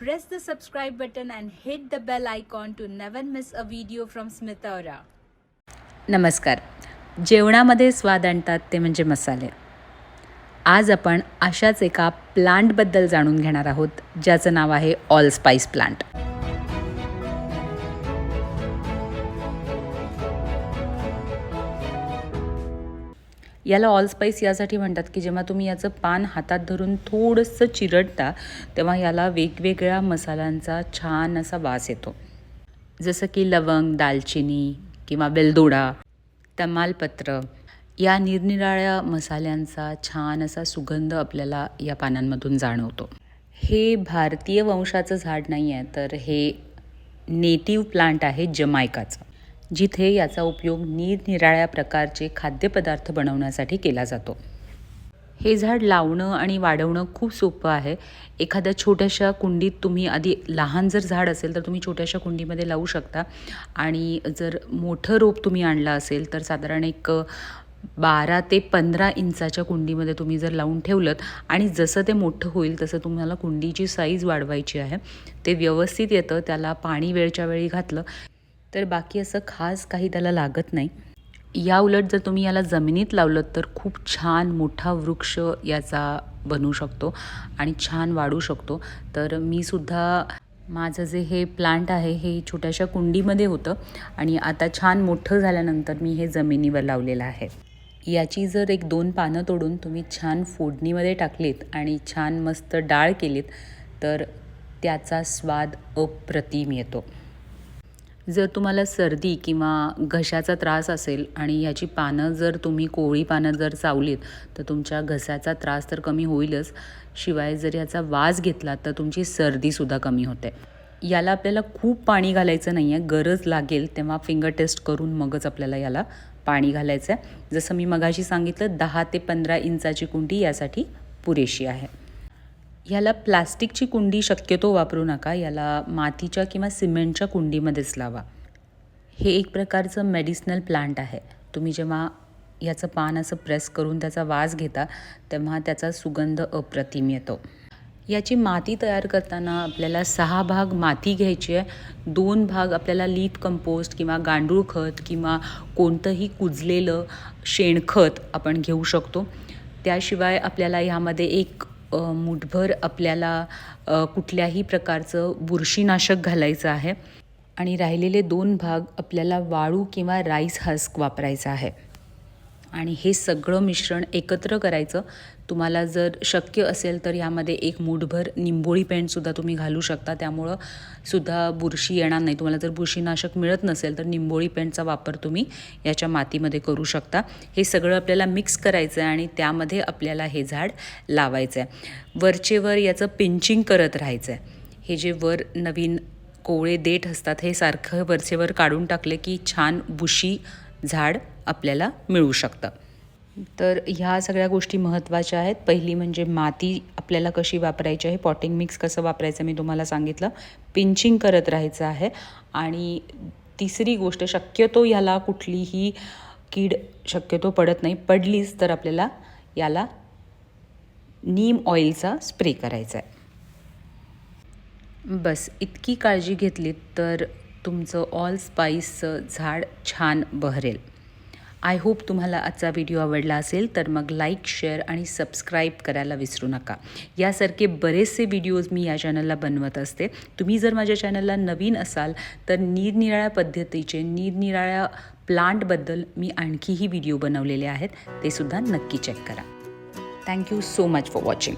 Press the subscribe button and hit the bell icon to never miss a video from Smithara. नमस्कार जेवणामध्ये स्वाद आणतात ते म्हणजे मसाले आज आपण अशाच एका प्लांटबद्दल जाणून घेणार आहोत ज्याचं नाव आहे ऑल स्पाइस प्लांट याला ऑल स्पाइस यासाठी म्हणतात की जेव्हा तुम्ही याचं पान हातात धरून थोडंसं चिरडता तेव्हा याला वेगवेगळ्या मसाल्यांचा छान असा वास येतो. जसं की लवंग दालचिनी किंवा बेलदोडा तमालपत्र या निरनिराळ्या मसाल्यांचा छान असा सुगंध आपल्याला या पानांमधून जाणवतो. हे भारतीय वंशाचं झाड नाही आहे तर हे नेटिव्ह प्लांट आहे जमायकाचं. जिथे याचा उपयोग निरनिराळ्या प्रकारचे खाद्यपदार्थ बनवण्यासाठी केला जातो. हे झाड लावणं आणि वाढवणं खूप सोपं आहे. एखाद्या छोट्याशा कुंडीत तुम्ही आधी लहान जर झाड असेल तर तुम्ही छोट्याशा कुंडीमध्ये लावू शकता. आणि जर मोठं रोप तुम्ही आणलं असेल तर साधारण एक बारा ते पंधरा इंचाच्या कुंडीमध्ये तुम्ही जर लावून ठेवलं आणि जसं ते मोठं होईल तसं तुम्हाला कुंडीची साईज वाढवायची आहे. ते व्यवस्थित येतं त्याला पाणी वेळच्या वेळी घातलं. तर बाकी असं खास काही त्याला लागत नाही. या उलट जर तुम्ही याला जमिनीत लावलं तर खूप छान मोठा वृक्ष याचा बनू शकतो आणि छान वाढू शकतो. तर मी सुद्धा माझं जे हे प्लांट आहे हे छोट्याशा कुंडीमध्ये होतं आणि आता छान मोठं झाल्यानंतर मी हे जमिनीवर लावलेलं आहे. याची जर एक दोन पानं तोडून तुम्ही छान फोडणीमध्ये टाकलीत आणि छान मस्त डाळ केलीत तर त्याचा स्वाद अप्रतिम येतो. जर तुम्हाला सर्दी किंवा घशाचा त्रास असेल आणि ह्याची पानं जर तुम्ही कोवळी पानं जर चावलीत तर तुमच्या घशाचा त्रास तर कमी होईलच. शिवाय जर याचा वास घेतला तर तुमची सर्दीसुद्धा कमी होते. याला आपल्याला खूप पाणी घालायचं नाही आहे गरज लागेल तेव्हा फिंगर टेस्ट करून मगच आपल्याला याला पाणी घालायचं आहे जसं मी मगाशी सांगितलं दहा ते पंधरा इंचाची कुंडी यासाठी पुरेशी आहे. ह्याला प्लास्टिकची कुंडी शक्यतो वापरू नका. याला मातीच्या किंवा सिमेंटच्या कुंडीमध्येच लावा. हे एक प्रकारचं मेडिसिनल प्लांट आहे. तुम्ही जेव्हा याचं पान असं प्रेस करून त्याचा वास घेता तेव्हा त्याचा सुगंध अप्रतिम येतो. याची माती तयार करताना आपल्याला सहा भाग माती घ्यायची आहे. दोन भाग आपल्याला लीप कंपोस्ट किंवा गांडूळ खत किंवा कोणतंही कुजलेलं शेणखत आपण घेऊ शकतो. त्याशिवाय आपल्याला ह्यामध्ये एक मुठभर आपल्याला कुठल्याही प्रकारचं बुरशीनाशक घालायचं आहे. आणि राहिलेले दोन भाग आपल्याला वाळू किंवा राईस हस्क वापरायचा आहे. आणि हे सगळं मिश्रण एकत्र करायचं. तुम्हाला जर शक्य असेल तर यामध्ये एक मूठभर निंबोळी पेंटसुद्धा तुम्ही घालू शकता. त्यामुळं सुद्धा बुरशी येणार नाही. तुम्हाला जर बुरशीनाशक मिळत नसेल तर निंबोळी पेंटचा वापर तुम्ही याच्या मातीमध्ये करू शकता. हे सगळं आपल्याला मिक्स करायचं आहे आणि त्यामध्ये आपल्याला हे झाड लावायचं आहे वरचेवर याचं पिंचिंग करत राहायचं आहे हे जे वर नवीन कोवळे देठ असतात हे सारखं वरचेवर काढून टाकले की छान बुशी झाड आपल्याला मिळू शकतं. तर ह्या सगळ्या गोष्टी महत्त्वाच्या आहेत. पहिली म्हणजे माती आपल्याला कशी वापरायची आहे पॉटिंग मिक्स कसं वापरायचं मी तुम्हाला सांगितलं. पिंचिंग करत राहायचं आहे. आणि तिसरी गोष्ट शक्यतो ह्याला कुठलीही कीड शक्यतो पडत नाही. पडलीच तर आपल्याला याला नीम ऑइलचा स्प्रे करायचा आहे. बस इतकी काळजी घेतलीत तर तुमचं ऑल स्पाईसचं झाड छान बहरेल. आय होप तुम्हाला आजचा व्हिडिओ आवडला असेल तर मग लाईक शेअर आणि सबस्क्राईब करायला विसरू नका. यासारखे बरेचसे व्हिडिओज मी या चॅनलला बनवत असते. तुम्ही जर माझ्या चॅनलला नवीन असाल तर निरनिराळ्या पद्धतीचे निरनिराळ्या प्लांटबद्दल मी आणखीही व्हिडिओ बनवलेले आहेत. ते सुद्धा नक्की चेक करा. Thank you so much for watching